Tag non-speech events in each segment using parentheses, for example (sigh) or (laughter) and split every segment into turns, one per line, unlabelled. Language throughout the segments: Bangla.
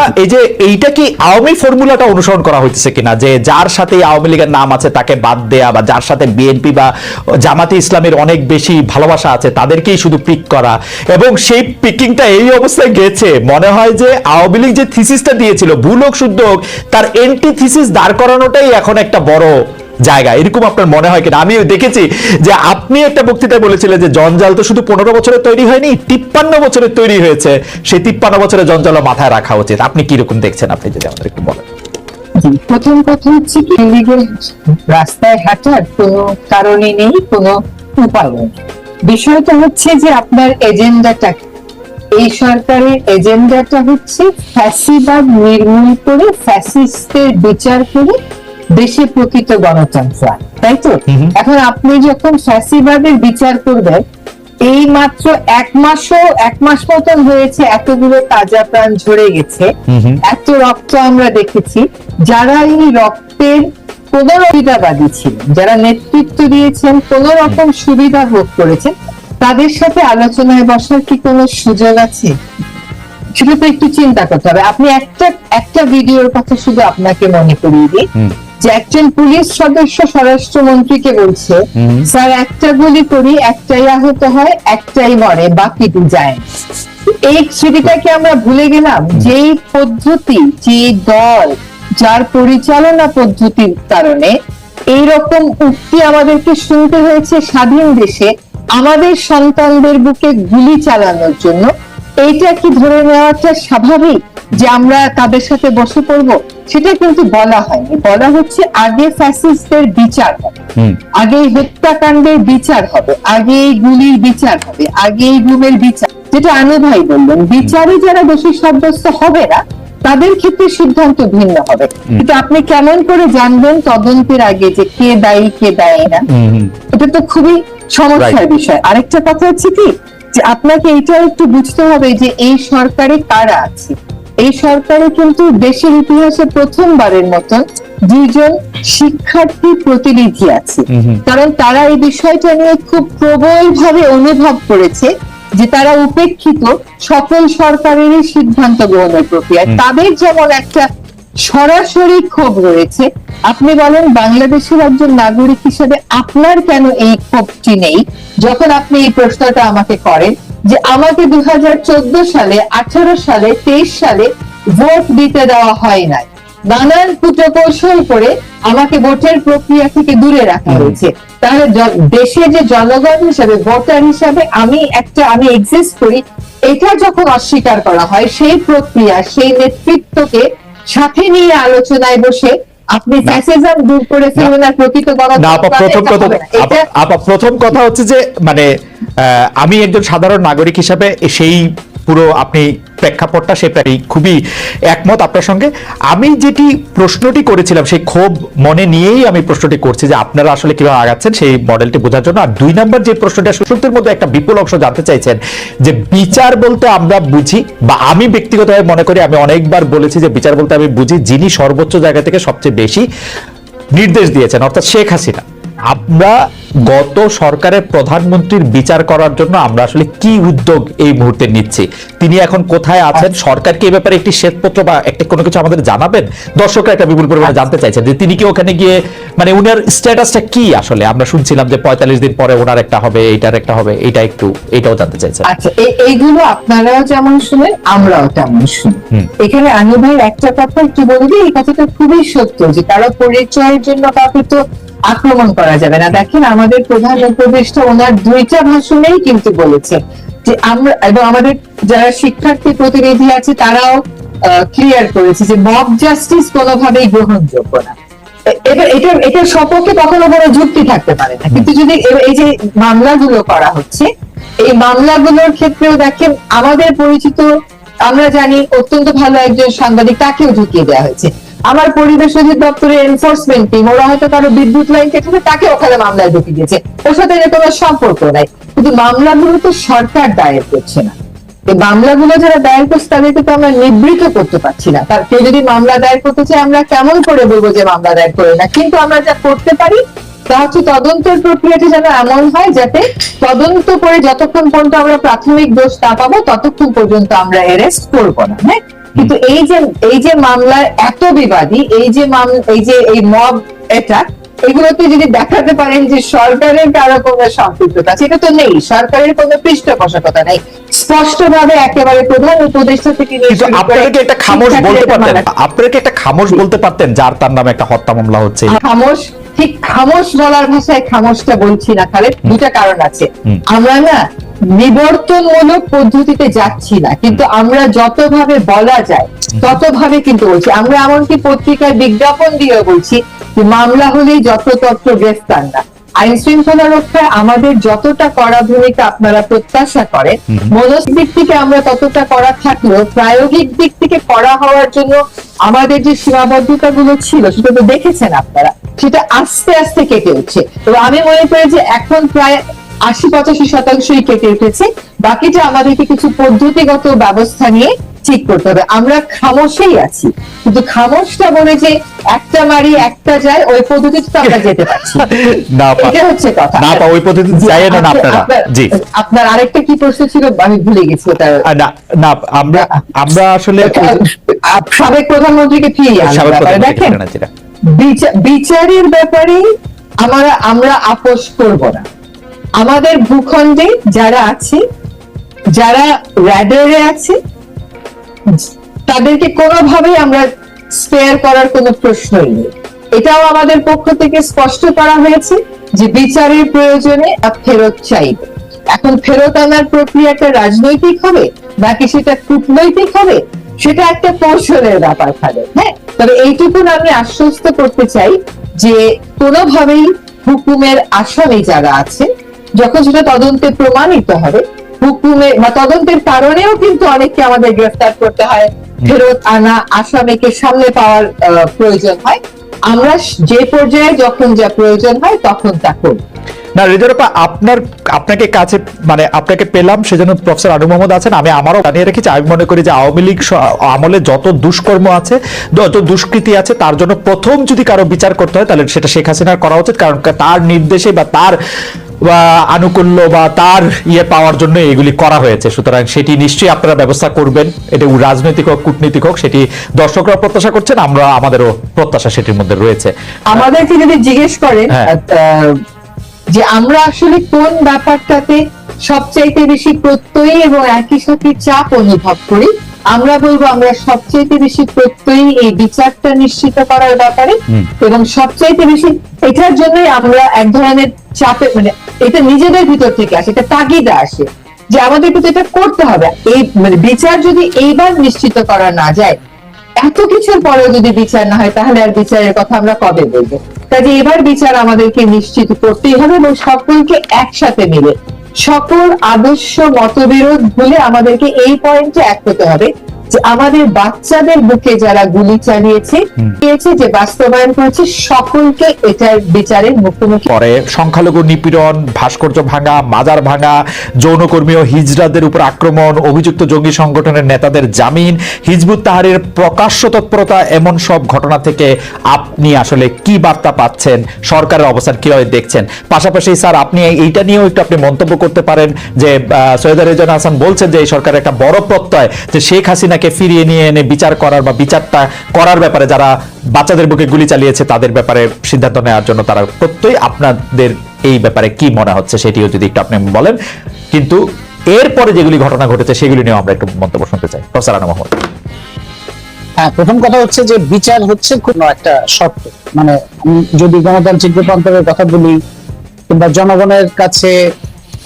আপা এই যে এইটা কি আওয়ামী ফর্মুলাটা অনুসরণ করা হইতেছে কিনা? যে যার সাথে আওয়ামী লীগের নাম আছে, তাকে বাদ দেয়া বা যার সাথে বিএনপি বা জামাতে ইসলামের অনেক বেশি ভালোবাসা আছে, তাদেরকেই শুধু পিক করা। এবং সেই পিকিংটা এই অবস্থায় গেছে। মনে হয় যে আওয়ামী লীগ যে থিসিসটা দিয়েছিল, ভুল হোক, শুদ্ধ হোক, তার এন্টি থিসিস দাঁড় করানোটাই এখন একটা বড় জায়গা। এরকম আপনার মনে হয় কিনা? আমি দেখেছি যে আপনি একটা বক্তৃতায় বলেছিলেন যে জঞ্জাল তো শুধু পনেরো বছরে তৈরি হয়নি, তিপ্পান্ন বছরে তৈরি হয়েছে। সেই তিপ্পান্ন বছরে জঞ্জাল মাথায় রাখা উচিত। আপনি কীরকম দেখছেন? আপনি যদি আমাদের একটু বলেন।
প্রথম কথা হচ্ছে কি রাস্তায় হাঁটার কোনো কারণই নেই, কোনো উপায় নেই। বিষয়টা হচ্ছে যে আপনার এজেন্ডাটা এই সরকারের এজেন্ডাটা হচ্ছে ফ্যাসিবাদ নির্মূল করে, ফ্যাসিস্টের বিচার করে দেশে প্রকৃত গণতন্ত্র। তাই তো? এখন আপনি যখন ফ্যাসিবাদের বিচার করবেন এই মাত্র এক মাসও এক মাস মতন হয়েছে এতগুলো তাজা প্রাণ ঝরে গেছে। এত রক্ত আমরা দেখেছি। যারা এই রক্তের কোন সুবিধাবাদী ছিলেন যারা নেতৃত্ব দিয়েছেন কোন রকম সুবিধা ভোগ করেছেন তাদের সাথে আলোচনায় বসার কি কোনো সুযোগ আছে? সেটা তো একটু চিন্তা করতে হবে। আপনি একটা একটা ভিডিওর কথা শুধু আপনাকে মনে করিয়ে দিই। যে একজন পুলিশ সদস্য স্বরাষ্ট্রমন্ত্রীকে বলছে স্যার একটা গুলি করি একটাই আহত হয় একটাই মরে বাকিটি যায়। এই স্মৃতিটাকে আমরা ভুলে গেলাম যেই পদ্ধতি যে দল যার পরিচালনা পদ্ধতির কারণে এইরকম উক্তি আমাদেরকে শুনতে হয়েছে স্বাধীন দেশে আমাদের সন্তানদের বুকে গুলি চালানোর জন্য। এইটা কি ধরে নেওয়াটা স্বাভাবিক যে আমরা তাদের সাথে বসে পড়ব? সেটা কিন্তু বলা হয়নি। বলা হচ্ছে আগে ফ্যাসিস্টদের বিচার হবে। আগে হত্যাকাণ্ডের বিচার হবে। আগে গুলির বিচার হবে। আগে গুমের বিচার। যেটা আনু ভাই বললেন বিচারে যারা দোষী সাব্যস্ত হবে না তাদের ক্ষেত্রে সিদ্ধান্ত ভিন্ন হবে। কিন্তু আপনি কেমন করে জানবেন তদন্তের আগে যে কে দায়ী কে দায়ী না। এটা তো খুবই সমস্যার বিষয়। আরেকটা কথা হচ্ছে কি যে আপনাকে এটাও একটু বুঝতে হবে যে এই সরকারে কারা আছে। এই সরকারে কিন্তু দেশের ইতিহাসে প্রথমবারের মতন দুইজন শিক্ষার্থী প্রতিনিধি আছে। কারণ তারা এই বিষয়টা নিয়ে খুব প্রবল ভাবে অনুভব করেছে যে তারা উপেক্ষিত সকল সরকারেরই সিদ্ধান্ত গ্রহণের প্রক্রিয়া। তাদের যেমন একটা সরাসরি ক্ষোভ রয়েছে। আপনি বলেন বাংলাদেশের একজন নাগরিক হিসেবে আপনার কেন এই ক্ষোভটি নেই? যখন আপনি এই প্রশ্নটা আমাকে করেন যে আমাকে দুই সালে আঠারো সালে তেইশ সালে ভোট দিতে দেওয়া হয় নাই। নানান কুটকৌশল করে আমাকে ভোটের প্রক্রিয়া থেকে দূরে রাখা হয়েছে। তাহলে দেশে যে জনগণ হিসাবে ভোটার হিসাবে আমি একটা আমি এক্সিস্ট করি এটা যখন অস্বীকার করা হয় সেই প্রক্রিয়া সেই নেতৃত্বকে সাথে নিয়ে আলোচনায় বসে আপনি ফ্যাসিজম দূর করে আর প্রকৃত
প্রথম কথা আপা- প্রথম কথা হচ্ছে যে মানে আহ, আমি একজন সাধারণ নাগরিক হিসাবে সেই পুরো আপনি প্রেক্ষাপটটা, সে প্রায় খুবই একমত আপনার সঙ্গে। আমি যেটি প্রশ্নটি করেছিলাম, সেই ক্ষোভ মনে নিয়েই আমি প্রশ্নটি করছি যে আপনারা আসলে কীভাবে আগাচ্ছেন সেই মডেলটি বোঝার জন্য। আর দুই নম্বর যে প্রশ্নটা সুশ্রুতির মধ্যে একটা বিপুল অংশ জানতে চাইছেন যে বিচার বলতে আমরা বুঝি বা আমি ব্যক্তিগতভাবে মনে করি, আমি অনেকবার বলেছি যে বিচার বলতে আমি বুঝি যিনি সর্বোচ্চ জায়গা থেকে সবচেয়ে বেশি নির্দেশ দিয়েছেন, অর্থাৎ শেখ হাসিনা। আমরা গত সরকারের প্রধানমন্ত্রীর বিচার করার জন্য আমরা আসলে কি উদ্যোগ এই মুহূর্তে নিচ্ছি? তিনি এখন কোথায় আছেন? সরকার কি এই ব্যাপারে একটি শ্বেতপত্র বা একটা কোনো কিছু আমাদের জানাবেন? দর্শকরা একটা বিপুল পরিমাণে জানতে চাইছেন যে তিনি কি ওখানে গিয়ে মানে উনার স্ট্যাটাসটা কি আসলে? আমরা শুনছিলাম যে পঁয়তাল্লিশ দিন পরে ওনার একটা হবে এইটার একটা হবে এটা একটু এটাও জানতে চাইছেন।
আচ্ছা এইগুলো আপনারাও যেমন শুনেন আমরাও তেমন শুনি। এখানে আনু ভাইয়ের একটা কথা একটু বলবি এই কথাটা খুবই সত্য যে কারও পরিচয়ের জন্য কাউকে তো আক্রমণ করা যাবে না। দেখেন, আমাদের প্রধান উপদেষ্টা ওনার দুইটা ভাষণেই কিন্তু বলেছেন যে আমরা এবং আমাদের যারা শিক্ষার্থী প্রতিনিধি আছে, তারাও ক্লিয়ার করেছে যে মব জাস্টিস কোনোভাবেই গ্রহণযোগ্য না। এবার এটা সপক্ষে কখনো কোনো যুক্তি থাকতে পারে না। কিন্তু যদি এই যে মামলাগুলো করা হচ্ছে, এই মামলাগুলোর ক্ষেত্রেও দেখেন, আমাদের পরিচিত, আমরা জানি অত্যন্ত ভালো একজন সাংবাদিক, তাকেও ঢুকিয়ে দেওয়া হয়েছে। আমার পরিবেশ অধিদপ্তরের এনফোর্সমেন্ট টিম ওরা হয়তো কারও বিদ্যুৎ লাইন কেটে তাকে ওখানে মামলায় ঢুকিয়ে দিয়েছে। ওর সাথে এর কোনো সম্পর্ক নাই। কিন্তু মামলাগুলো তো সরকার দায়ের করছে না। মামলাগুলো যারা দায়ের করছে, তাদেরকে তো আমরা নিবৃত করতে পারছি না। তার কেউ যদি মামলা দায়ের করতে চায়, আমরা কেমন করে বলব যে মামলা দায়ের করে না? কিন্তু আমরা যা করতে পারি, তা হচ্ছে তদন্তের প্রক্রিয়াটি যেন এমন হয় যাতে তদন্ত করে যতক্ষণ পর্যন্ত আমরা প্রাথমিক দোষ না পাবো, ততক্ষণ পর্যন্ত আমরা অ্যারেস্ট করব না হ্যাঁ? কিন্তু এই যে এই যে মামলার এত বিবাদী এই যে এই যে এই মব এটা এগুলোতে যদি দেখাতে পারেন যে সরকারের কারও কোনো সম্পৃক্ততা সেটা তো নেই সরকারের কোনো পৃষ্ঠপোষকতা নেই। স্পষ্টভাবে একেবারে প্রধান উপদেষ্টা থেকে
আপনারা কি একটা খামোশ বলতে পারতেন?
মামলা-
আপনারা কি একটা খামোশ বলতে পারতেন যার তার নামে একটা হত্যা মামলা হচ্ছে?
খামোশ ঠিক খামোশ বলার ভাষায় খামোশটা বলছি না খালেদ। দুটা কারণ আছে। আমরা না নিবর্তনমূলক পদ্ধতিতে যাচ্ছি না কিন্তু আমরা যতভাবে বলা যায় ততভাবে কিন্তু বলছি। আমরা এমনকি পত্রিকায় বিজ্ঞাপন দিয়েও বলছি যে মামলা হলেই যত তথ্য গ্রেফতার না। আইন শৃঙ্খলা রক্ষায় আমাদের যতটা করা ভূমিকা আপনারা প্রত্যাশা করেন মনস্তিক দিক থেকে আমরা ততটা করা থাকলেও প্রায়োগিক দিক থেকে করা হওয়ার জন্য আমাদের যে সীমাবদ্ধতা গুলো ছিল সেটা তো দেখেছেন আপনারা সেটা আস্তে আস্তে কেটে উঠছে। তো আমি মনে করি যে এখন প্রায় আশি পঁচাশি শতাংশই কেটে উঠেছে। বাকিটা আমাদেরকে কিছু পদ্ধতিগত ব্যবস্থা নিয়ে ঠিক করতে হবে। আমরা খামোশেই আছি। কিন্তু খামোশটা বলে যে একটা মারি একটা যায় ওই পদ্ধতিতে তো আমরা যেতে পারছি। (laughs) না। এটা হচ্ছে কথা।
না পা ওই পদ্ধতিতে যাইয়েন না
আপনার-
জি।
আপনার আরেকটা কি প্রশ্ন ছিল? আমি ভুলে গেছি ওটা।
না না আমরা আমরা আসলে
সাবেক প্রধানমন্ত্রীকে ফিরিয়ে দেখেন বিচারের ব্যাপারে আমরা আমরা আপোষ করব না। আমাদের ভূখণ্ডে যারা আছে, যারা র্যাডারে আছে, তাদেরকে কোনোভাবেই আমরা স্পেয়ার করার কোনো প্রশ্নই নেই। এটাও আমাদের পক্ষ থেকে স্পষ্ট করা হয়েছে যে বিচারের প্রয়োজনে ফেরত চাইবে। এখন ফেরত আনার প্রক্রিয়াটা রাজনৈতিক হবে, নাকি সেটা কূটনৈতিক হবে, সেটা একটা কৌশলের ব্যাপার থাকে হ্যাঁ? তবে এইটুকুন আমি আশ্বস্ত করতে চাই যে কোনোভাবেই হুকুমের আসামি যারা আছে যখন সেটা তদন্তে প্রমাণিত হবে হুকুমের বা তদন্তের কারণেও কিন্তু অনেককে আমাদের গ্রেফতার করতে হয় ফেরত আনা আসামিকে সামনে পাওয়ার প্রয়োজন হয়। আমরা যে পর্যায়ে যখন যা প্রয়োজন হয় তখন তা করি।
না রেজারপা আপনার আপনাকে কাছে মানে আপনাকে পেলাম সেজন্য প্রফেসর আনু মোহাম্মদ আছেন। আমি আমারও জানিয়ে রেখেছি আমি মনে করি যে আওয়ামী লীগ আমলে যত দুষ্কর্ম আছে যত দুষ্কৃতি আছে তার জন্য প্রথম যদি কারও বিচার করতে হয় তাহলে সেটা শেখ হাসিনার করা উচিত। কারণ তার নির্দেশে বা তার আনুকূল্য বা তার ইয়ে পাওয়ার জন্য এগুলি করা হয়েছে। সুতরাং সেটি নিশ্চয়ই আপনারা ব্যবস্থা করবেন। এটা রাজনৈতিক হোক কূটনীতিক হোক সেটি দর্শকরা প্রত্যাশা করছেন আমরা আমাদেরও প্রত্যাশা সেটির মধ্যে রয়েছে।
আমাদেরকে যদি জিজ্ঞেস করেন
হ্যাঁ।
যে আমরা আসলে কোন ব্যাপারটাতে সবচাইতে বেশি প্রত্যয়ী এবং একই সাথে চাপ অনুভব করি আমরা বলব আমরা সবচাইতে বেশি প্রত্যয়ী এই বিচারটা নিশ্চিত করার ব্যাপারে এবং সবচাইতে বেশি এটার জন্যই আমরা এক ধরনের চাপে মানে এটা নিজেদের ভিতর থেকে আসে, এটা তাগিদা আসে যে আমাদের কিন্তু এটা করতে হবে। এই মানে বিচার যদি এইবার নিশ্চিত করা না যায়, এত কিছুর পরেও যদি বিচার না হয়, তাহলে আর বিচারের কথা আমরা কবে বলব? কাজে এবার বিচার আমাদেরকে নিশ্চিত করতেই হবে এবং সকলকে একসাথে মিলে, সকল আদর্শ মতবিরোধ ভুলে আমাদেরকে এই পয়েন্টে এক হতে হবে। যে আমাদের বাচ্চাদের বুকে যারা গুলি চালিয়েছে দিয়েছে যে বাস্তবায়ন করেছে সকলকে এটার বিচারের মুখোমুখি।
পরে সংখ্যালঘু নিপীড়ন ভাস্কর্য ভাঙা মাজার ভাঙা যৌনকর্মী ও হিজড়াদের উপর আক্রমণ অভিযুক্ত জঙ্গি সংগঠনের নেতাদের জামিন হিজবুত তাহারের প্রকাশ্য তৎপরতা এমন সব ঘটনা থেকে আপনি আসলে কি বার্তা পাচ্ছেন? সরকারের অবস্থান কীভাবে দেখছেন? পাশাপাশি স্যার আপনি এইটা নিয়েও একটু আপনি মন্তব্য করতে পারেন যে সৈয়দ রেজান হাসান বলছেন যে এই সরকারের একটা বড় প্রত্যয় যে শেখ হাসিনাকে ফিরিয়ে নিয়ে এনে বিচার করার বা বিচারটা করার ব্যাপারে যারা বাচ্চাদের বুকে গুলি চালিয়েছে, তাদের ব্যাপারে সিদ্ধান্ত নেওয়ার জন্য তারা প্রত্যয় আপনাদের এই ব্যাপারে কি মনে হচ্ছে সেটিও যদি একটু আপনি বলেন। কিন্তু এরপরে যেগুলি ঘটনা ঘটেছে, সেগুলি নিয়েও আমরা একটু মন্তব্য শুনতে চাই। প্রফেসর আনা
হ্যাঁ প্রথম কথা হচ্ছে যে বিচার হচ্ছে কোনো একটা শর্ত। মানে আমি যদি গণতান্ত্রিক রূপান্তরের কথা বলি, কিংবা জনগণের কাছে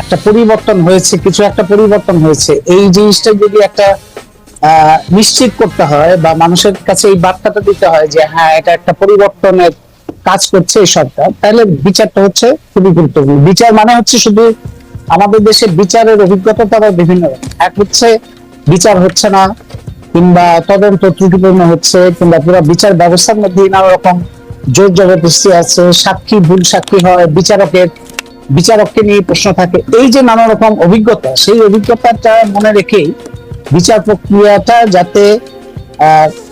একটা পরিবর্তন হয়েছে, কিছু একটা পরিবর্তন হয়েছে, এই জিনিসটা যদি একটা নিশ্চিত করতে হয় বা মানুষের কাছে এই বার্তাটা দিতে হয় যে হ্যাঁ এটা একটা পরিবর্তনের কাজ করছে এই সরকার। তাহলে বিচারটা হচ্ছে খুবই গুরুত্বপূর্ণ। বিচার মানে হচ্ছে শুধু আমাদের দেশে বিচারের অভিজ্ঞতা তো বিভিন্ন এক হচ্ছে বিচার হচ্ছে না, কিংবা তদন্ত ত্রুটিপূর্ণ হচ্ছে, কিংবা পুরো বিচার ব্যবস্থার মধ্যে নানা রকম জোর জবরদস্তি আছে, সাক্ষী, ভুল সাক্ষী হয়, বিচারকের, বিচারককে নিয়ে প্রশ্ন থাকে। এই যে নানা রকম অভিজ্ঞতা, সেই অভিজ্ঞতাটা মনে রেখেই বিচার প্রক্রিয়াটা যাতে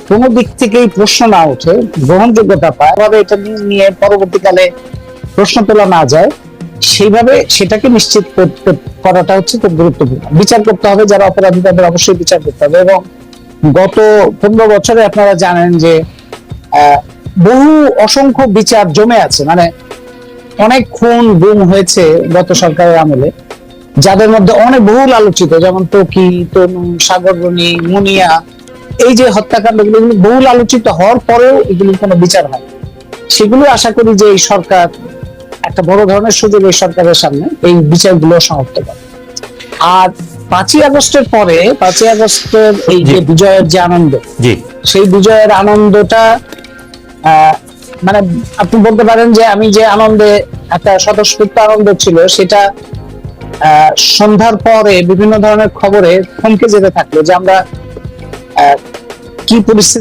কোনো দিক থেকেই প্রশ্ন না ওঠে, গ্রহণযোগ্যতা পায়, এভাবে এটা নিয়ে- পরবর্তীকালে প্রশ্ন তোলা না যায়, সেইভাবে সেটাকে নিশ্চিত করতে করাটা হচ্ছে খুব গুরুত্বপূর্ণ। বিচার করতে হবে, যারা অপরাধী তাদের অবশ্যই বিচার করতে হবে এবং গত পনেরো বছরে আপনারা জানেন যে বহু অসংখ্য বিচার জমে আছে মানে অনেক খুন গুম হয়েছে গত সরকারের আমলে। যাদের মধ্যে অনেক বহুল আলোচিত যেমন টকি তনু সাগররণী মুনিয়া এই যে হত্যাকাণ্ডগুলো বহুল আলোচিত হওয়ার পরেও এগুলি কোনো বিচার হয় সেগুলো আশা করি যে এই সরকার একটা বড় ধরনের সুযোগ এই সরকারের সামনে এই বিচারগুলো সমাপ্ত করে। আর পাঁচই আগস্টের পরে পাঁচই আগস্টের এই যে। বিজয়ের যে আনন্দ সেই বিজয়ের আনন্দটা আহ, মানে আপনি বলতে পারেন যে আমি যে আনন্দে একটা স্বতঃস্ফূর্ত আনন্দ ছিল সেটা সন্ধ্যার পরে বিভিন্ন ধরনের খবরে থমকে যেতে থাকল যে আমরা কি পরিস্থিতি